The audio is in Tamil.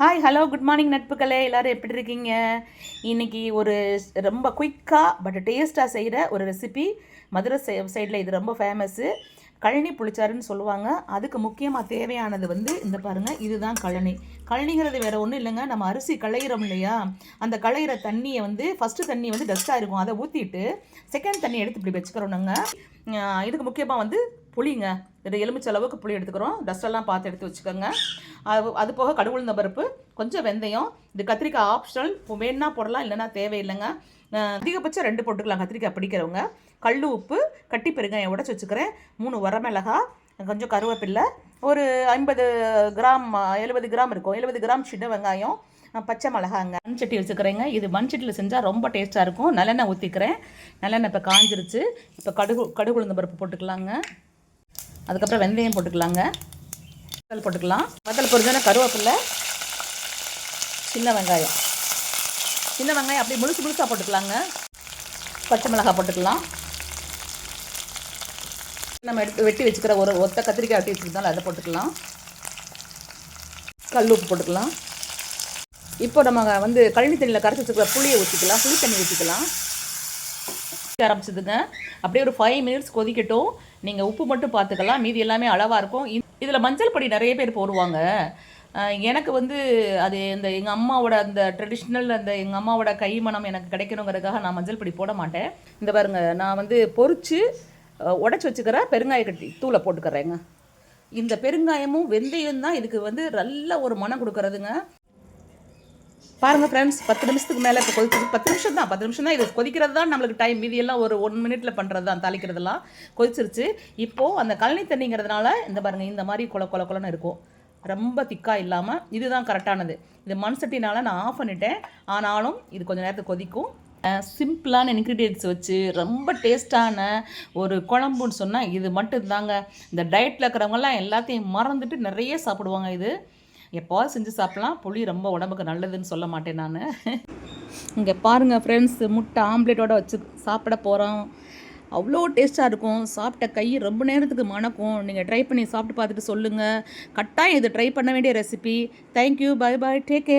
ஹாய் ஹலோ குட் மார்னிங் நட்புகளே. எல்லாரும் எப்படி இருக்கீங்க? இன்னைக்கு ஒரு ரொம்ப குயிக்காக பட் டேஸ்ட்டாக செய்கிற ஒரு ரெசிபி மதுரை சைடில் இது ரொம்ப ஃபேமஸ்ஸு கழனி புளிச்சாருன்னு சொல்லுவாங்க. அதுக்கு முக்கியமாக தேவையானது வந்து இந்த பாருங்கள் இதுதான் கழனி. கழனிங்கிறது வேறு ஒன்றும் இல்லைங்க. நம்ம அரிசி களையிறோம் இல்லையா? அந்த களையிற தண்ணியை வந்து ஃபஸ்ட்டு தண்ணி வந்து டஸ்ட்டாக இருக்கும். அதை ஊற்றிட்டு செகண்ட் தண்ணி எடுத்து இப்படி வச்சுக்கிறோனுங்க இதுக்கு முக்கியமாக வந்து புளிங்க. ஒரு எலுமிச்சை அளவுக்கு புளி எடுத்துக்கிறோம். டஸ்டெல்லாம் பார்த்து எடுத்து வச்சுக்கோங்க. அது அது போக கடுகுளுந்த பருப்பு கொஞ்சம் வெந்தயம் இது கத்திரிக்காய் ஆப்ஷனல் வேணுன்னா போடலாம் இல்லைன்னா தேவையில்லைங்க. அதிகபட்சம் ரெண்டு போட்டுக்கலாம் கத்திரிக்காய் பிடிக்கிறவங்க. கல் உப்பு கட்டி பெருங்காயம் உடச்சி வச்சுக்கிறேன். மூணு வரமிளகா கொஞ்சம் கருவேப்பில்லை. ஒரு ஐம்பது கிராம் எழுபது கிராம் இருக்கும். எழுபது கிராம் சின்ன வெங்காயம் பச்சை மிளகாங்க. மண் சட்டி வச்சுக்கிறேங்க. இது மண் சட்டியில் செஞ்சால் ரொம்ப டேஸ்ட்டாக இருக்கும். நல்லெண்ணெய் ஊற்றிக்கிறேன் நல்லெண்ணெய் இப்போ காஞ்சிருச்சு. இப்போ கடுகு கடுகு உளுந்த பருப்பு போட்டுக்கலாங்க. அதுக்கப்புறம் வெந்தயம் போட்டுக்கலாங்க. வத்தல் போட்டுக்கலாம். வத்தல் பொரிஞ்சான கருவேப்பில்லை சின்ன வெங்காயம். சின்ன வெங்காயம் அப்படியே முழுசு முழுசாக போட்டுக்கலாங்க. பச்சை மிளகாய் போட்டுக்கலாம். நம்ம எடுத்து வெட்டி வச்சுக்கிற ஒரு ஒத்த கத்திரிக்காய் வெட்டி வச்சுருந்தாலும் அதை போட்டுக்கலாம். கல் உப்பு போட்டுக்கலாம். இப்போ நம்ம வந்து கழனி தண்ணியில் கரைச்சி வச்சுக்கிற புளியை ஊற்றிக்கலாம் புளி தண்ணி ஊற்றிக்கலாம். ஆரம்பிச்சதுங்க. அப்படியே ஒரு ஃபைவ் மினிட்ஸ் கொதிக்கட்டும். நீங்கள் உப்பு மட்டும் பார்த்துக்கலாம். மீதி எல்லாமே அளவாக இருக்கும். இதில் மஞ்சள் பொடி நிறைய பேர் போடுவாங்க. எனக்கு வந்து அது இந்த எங்கள் அம்மாவோட அந்த ட்ரெடிஷ்னல் அந்த எங்கள் அம்மாவோட கைமணம் எனக்கு கிடைக்கணுங்கிறதுக்காக நான் மஞ்சள் பொடி போட மாட்டேன். இந்த பாருங்க நான் வந்து பொறிச்சு உடச்சி வச்சுக்கிற பெருங்காய கட்டி தூளை போட்டுக்கிறேங்க. இந்த பெருங்காயமும் வெந்தயம் தான் இதுக்கு வந்து நல்ல ஒரு மனம் கொடுக்கறதுங்க. பாருங்கள் ஃப்ரெண்ட்ஸ் பத்து நிமிஷத்துக்கு மேலே இப்போ கொதிச்சு பத்து நிமிஷம் தான் பத்து நிமிஷம் தான். இது கொதிக்கிறது தான் நம்மளுக்கு டைம் மீதி எல்லாம் ஒரு ஒன் மினிட்ல பண்ணுறது தான் தாளிக்கிறதுலாம் கொதிச்சிருச்சு. இப்போது அந்த கழனி தண்ணிங்கிறதுனால இந்த பாருங்கள் இந்த மாதிரி கொல கொல கொலன்னு இருக்கும். ரொம்ப திக்காக இல்லாமல் இதுதான் கரெக்டானது இது மண் சட்டினால் நான் ஆஃப் பண்ணிட்டேன். ஆனாலும் இது கொஞ்சம் நேரத்துக்கு கொதிக்கும். சிம்பிளான இன்க்ரீடியன்ட்ஸ் வச்சு ரொம்ப டேஸ்டான ஒரு குழம்புன்னு சொன்னால் இது மட்டும் தாங்க இந்த டயட்டில் இருக்கிறவங்கலாம் எல்லாத்தையும் மறந்துட்டு நிறைய சாப்பிடுவாங்க இது. எப்போவாது செஞ்சு சாப்பிட்லாம். புளி ரொம்ப உடம்புக்கு நல்லதுன்னு சொல்ல மாட்டேன் நான். இங்கே பாருங்கள் ஃப்ரெண்ட்ஸ் முட்டை ஆம்லேட்டோட வச்சு சாப்பிட போகிறோம் அவ்வளோ டேஸ்ட்டாக இருக்கும். சாப்பிட்ட கை ரொம்ப நேரத்துக்கு மணக்கும். நீங்கள் ட்ரை பண்ணி சாப்பிட்டு பார்த்துட்டு சொல்லுங்கள் கட்டாயம் இது ட்ரை பண்ண வேண்டிய recipe thank you bye bye take care